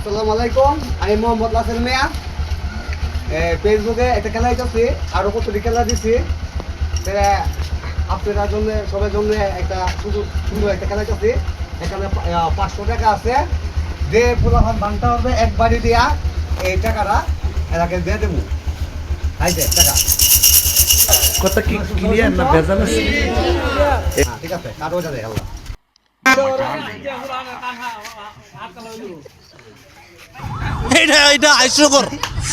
আসসালামু আলাইকুম। আমি মোহাম্মদ লাসেন মিয়া। ফেসবুকে একটা খেলা হইতেছি আরও কতটি খেলা দিছি। আপনারা জন্য সবার জন্য একটা সুন্দর সুন্দর একটা খেলা হইতেছি। এখানে পাঁচশো টাকা আছে। যে পুরান বানতে হবে একবারই দিয়া এই টাকাটা এলাকে দিয়ে দেবো। আইছে টাকা। কথা কি ক্লিয়ার না ভেজাল আছে? ঠিক আছে ওটা দেখ আল্লাহ এটা এটা হাস্যকর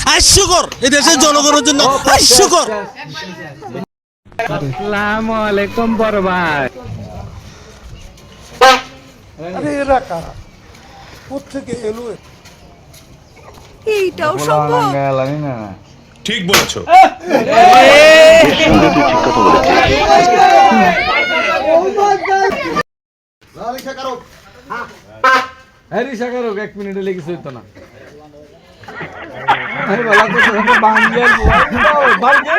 হাস্যকর এই দেশের জনগণের জন্য হাস্যকর আসসালামু আলাইকুম বড় ভাই এইটাও সম্ভব ঠিক বলেছ রিক্সা কারও হ্যাঁ রিসা করো এক মিনিটে লেগেছে হইতো না। আরে বালা তো বাঙ্গে বাঙ্গে?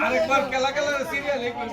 আরেকবার খেলা খেলা সিরিয়াল একবার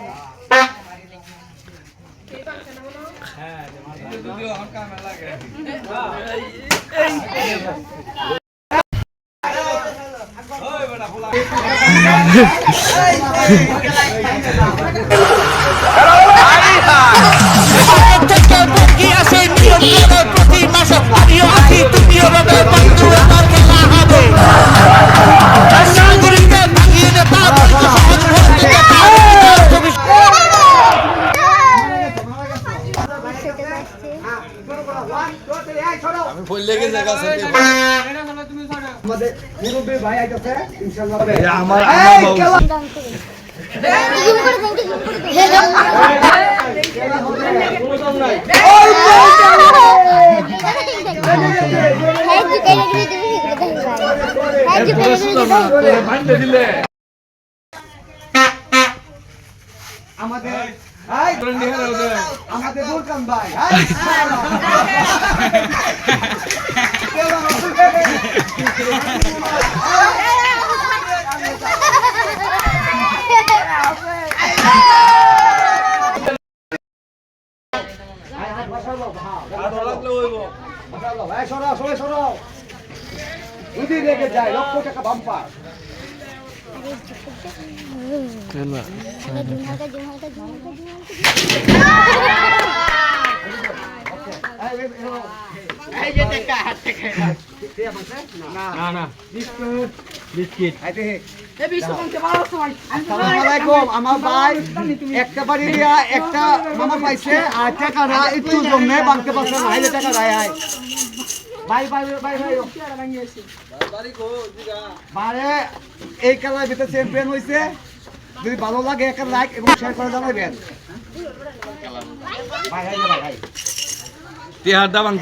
আমি বললে গেছে মুরব্বী ভাই আইতাছে ইনশাআল্লাহ আমার আমাদের আমাদের ভাই সরাও সবাই সরাও লেগে যায় লক্ষ টাকা বাম্পার না না বিস্কুট বিস্কিট আসসালামাইকুম আমার ভাই একটা বাড়ি দিয়া একটা মামা পাইছে আর টাকাটা একটু জমে বাংতে পারছে না হাইলে টাকা রায় আয় ভাই ভাই ভাই ভাই বারে, এই খেলার ভিতরে চ্যাম্পিয়ন হয়েছে যদি ভালো লাগে, একটা লাইক এবং শেয়ার করে জানাবেন ভাই ভাই ভাই টিহার দাবান